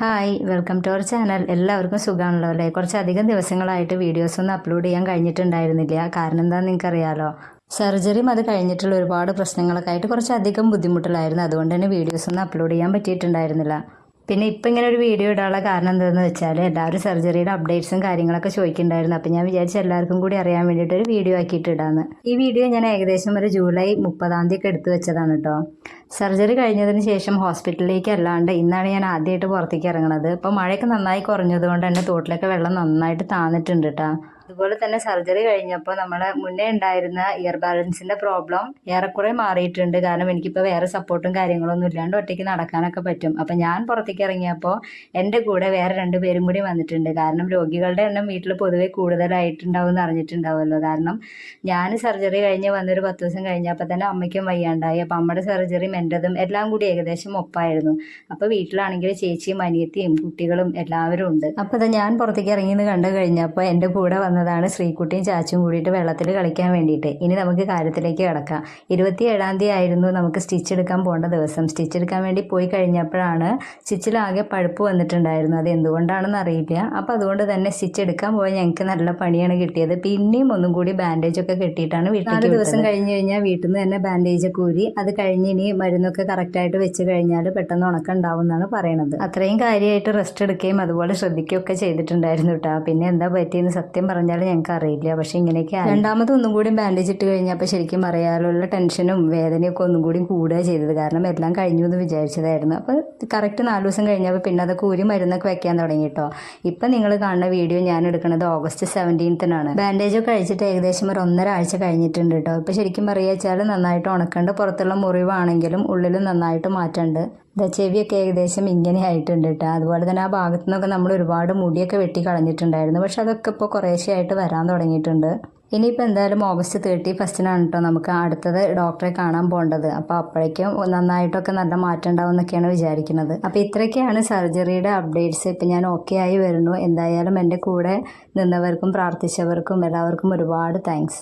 Hi welcome to our channel എല്ലാവർക്കും സുഖമാണല്ലോ അല്ലേ? കുറച്ചധികം ദിവസങ്ങളായിട്ട് വീഡിയോസ് ഒന്നും അപ്ലോഡ് ചെയ്യാൻ കഴിഞ്ഞിട്ടുണ്ടായിരുന്നില്ല. കാരണം എന്താണെന്ന് നിങ്ങൾക്കറിയാലോ? സർജറിയും അത് കഴിഞ്ഞിട്ടുള്ള ഒരുപാട് പ്രശ്നങ്ങളൊക്കെ ആയിട്ട് കുറച്ചധികം ബുദ്ധിമുട്ടിലായിരുന്നു. അതുകൊണ്ട് തന്നെ വീഡിയോസ് ഒന്നും അപ്ലോഡ് ചെയ്യാൻ പറ്റിയിട്ടുണ്ടായിരുന്നില്ല. പിന്നെ ഇപ്പം ഇങ്ങനെ ഒരു വീഡിയോ ഇടാനുള്ള കാരണം എന്താണെന്ന് വെച്ചാൽ എല്ലാവരും സർജറിയുടെ അപ്ഡേറ്റ്സും കാര്യങ്ങളൊക്കെ ചോദിക്കുന്നുണ്ടായിരുന്നു. അപ്പം ഞാൻ വിചാരിച്ച എല്ലാവർക്കും കൂടി അറിയാൻ വേണ്ടിയിട്ട് ഒരു വീഡിയോ ആക്കിയിട്ട് ഇടാന്ന്. ഈ വീഡിയോ ഞാൻ ഏകദേശം ഒരു ജൂലൈ മുപ്പതാം തീയതി ഒക്കെ എടുത്തു വെച്ചതാണ് കേട്ടോ സർജറി കഴിഞ്ഞതിന് ശേഷം ഹോസ്പിറ്റലിലേക്ക് അല്ലാണ്ട് ഇന്നാണ് ഞാൻ ആദ്യമായിട്ട് പുറത്തേക്ക് ഇറങ്ങണത്. ഇപ്പോൾ മഴയൊക്കെ നന്നായി കുറഞ്ഞതുകൊണ്ട് തന്നെ തോട്ടിലൊക്കെ വെള്ളം നന്നായിട്ട് താന്നിട്ടുണ്ട് കേട്ടോ അതുപോലെ തന്നെ സർജറി കഴിഞ്ഞപ്പോൾ നമ്മളെ മുന്നേ ഉണ്ടായിരുന്ന ഇയർ ബാലൻസിന്റെ പ്രോബ്ലം ഏറെക്കുറെ മാറിയിട്ടുണ്ട്. കാരണം എനിക്കിപ്പോൾ വേറെ സപ്പോർട്ടും കാര്യങ്ങളൊന്നും ഇല്ലാണ്ട് ഒറ്റയ്ക്ക് നടക്കാനൊക്കെ പറ്റും. അപ്പം ഞാൻ പുറത്തേക്ക് ഇറങ്ങിയപ്പോൾ എന്റെ കൂടെ വേറെ രണ്ട് പേരും കൂടി വന്നിട്ടുണ്ട്. കാരണം രോഗികളുടെ എണ്ണം വീട്ടിൽ പൊതുവെ കൂടുതലായിട്ടുണ്ടാവും എന്ന് അറിഞ്ഞിട്ടുണ്ടാവുമല്ലോ. കാരണം ഞാൻ സർജറി കഴിഞ്ഞ് വന്നൊരു പത്ത് ദിവസം കഴിഞ്ഞപ്പോൾ തന്നെ അമ്മയ്ക്കും വയ്യാണ്ടായി. അപ്പം അമ്മയുടെ സർജറിയും എന്റെതും എല്ലാം കൂടി ഏകദേശം ഒപ്പായിരുന്നു. അപ്പോൾ വീട്ടിലാണെങ്കിൽ ചേച്ചിയും അനിയത്തിയും കുട്ടികളും എല്ലാവരും ഉണ്ട്. അപ്പോൾ അത് ഞാൻ പുറത്തേക്ക് ഇറങ്ങിയെന്ന് കണ്ടു കഴിഞ്ഞപ്പോൾ എന്റെ കൂടെ വന്നതാണ് ശ്രീകുട്ടിയും ചാച്ചും കൂടിയിട്ട് വെള്ളത്തിൽ കളിക്കാൻ വേണ്ടിയിട്ട്. ഇനി നമുക്ക് കാര്യത്തിലേക്ക് കിടക്കാം. ഇരുപത്തി ഏഴാം തീയതി ആയിരുന്നു നമുക്ക് സ്റ്റിച്ച് എടുക്കാൻ പോകേണ്ട ദിവസം. സ്റ്റിച്ച് എടുക്കാൻ വേണ്ടി പോയി കഴിഞ്ഞപ്പോഴാണ് സ്റ്റിച്ചിലാകെ പഴുപ്പ് വന്നിട്ടുണ്ടായിരുന്നു. അത് എന്തുകൊണ്ടാണെന്ന് അറിയില്ല. അപ്പോൾ അതുകൊണ്ട് തന്നെ സ്റ്റിച്ച് എടുക്കാൻ പോയി ഞങ്ങൾക്ക് നല്ല പണിയാണ് കിട്ടിയത്. പിന്നെയും ഒന്നും കൂടി ബാൻഡേജ് ഒക്കെ കെട്ടിയിട്ടാണ് വീട്ടിൽ ദിവസം കഴിഞ്ഞു കഴിഞ്ഞാൽ വീട്ടിൽ നിന്ന് തന്നെ ബാൻഡേജ് ഒക്കെ ഊരി അത് കഴിഞ്ഞ് ഇനി മരുന്നൊക്കെ കറക്റ്റായിട്ട് വെച്ച് കഴിഞ്ഞാൽ പെട്ടെന്ന് ഉണക്കം ഉണ്ടാവും എന്നാണ് പറയണത്. അത്രയും കാര്യമായിട്ട് റെസ്റ്റ് എടുക്കുകയും അതുപോലെ ശ്രദ്ധിക്കുകയും ഒക്കെ ചെയ്തിട്ടുണ്ടായിരുന്നു കേട്ടോ പിന്നെ എന്താ പറ്റിയെന്ന് സത്യം പറഞ്ഞാൽ ഞങ്ങൾക്ക് അറിയില്ല പക്ഷെ ഇങ്ങനെയൊക്കെ. രണ്ടാമത് ഒന്നും കൂടി ബാൻഡേജ് ഇട്ട് കഴിഞ്ഞപ്പോൾ ശരിക്കും പറയാനുള്ള ടെൻഷനും വേദനയൊക്കെ ഒന്നും കൂടി കൂടുക ചെയ്തത്. കാരണം എല്ലാം കഴിഞ്ഞു എന്ന് വിചാരിച്ചതായിരുന്നു. അപ്പോൾ കറക്റ്റ് നാല് ദിവസം കഴിഞ്ഞപ്പോൾ പിന്നെ അതൊക്കെ ഒരു മരുന്നൊക്കെ വെക്കാൻ തുടങ്ങി കേട്ടോ ഇപ്പം നിങ്ങൾ കാണുന്ന വീഡിയോ ഞാൻ എടുക്കുന്നത് ഓഗസ്റ്റ് സെവന്റീൻത്തിനാണ് ബാൻഡേജ് ഒക്കെ കഴിച്ചിട്ട് ഏകദേശം ഒരു ഒന്നര ആഴ്ച കഴിഞ്ഞിട്ടുണ്ട് കേട്ടോ ഇപ്പോൾ ശരിക്കും പറയുക വെച്ചാൽ നന്നായിട്ട് ഉണക്കേണ്ട പുറത്തുള്ള മുറിവാണെങ്കിലും ഉള്ളിലും നന്നായിട്ട് ദ ചെവിയൊക്കെ ഏകദേശം ഇങ്ങനെ ആയിട്ടുണ്ട് കേട്ടോ. അതുപോലെ തന്നെ ആ ഭാഗത്തു നിന്നൊക്കെ നമ്മൾ ഒരുപാട് മുടിയൊക്കെ വെട്ടി കളഞ്ഞിട്ടുണ്ടായിരുന്നു. പക്ഷെ അതൊക്കെ ഇപ്പോൾ കുറേശ്ശെ ആയിട്ട് വരാൻ തുടങ്ങിയിട്ടുണ്ട്. ഇനിയിപ്പോൾ എന്തായാലും ഓഗസ്റ്റ് തേർട്ടി ഫസ്റ്റിനാണ് കേട്ടോ നമുക്ക് അടുത്തത് ഡോക്ടറെ കാണാൻ പോകേണ്ടത്. അപ്പോൾ അപ്പോഴേക്കും നന്നായിട്ടൊക്കെ നല്ല മാറ്റം ഉണ്ടാവും എന്നൊക്കെയാണ് വിചാരിക്കുന്നത്. അപ്പോൾ ഇത്രയൊക്കെയാണ് സർജറിയുടെ അപ്ഡേറ്റ്സ്. ഇപ്പം ഞാൻ ഓക്കെ ആയി വരുന്നു. എന്തായാലും എന്റെ കൂടെ നിന്നവർക്കും പ്രാർത്ഥിച്ചവർക്കും എല്ലാവർക്കും ഒരുപാട് താങ്ക്സ്.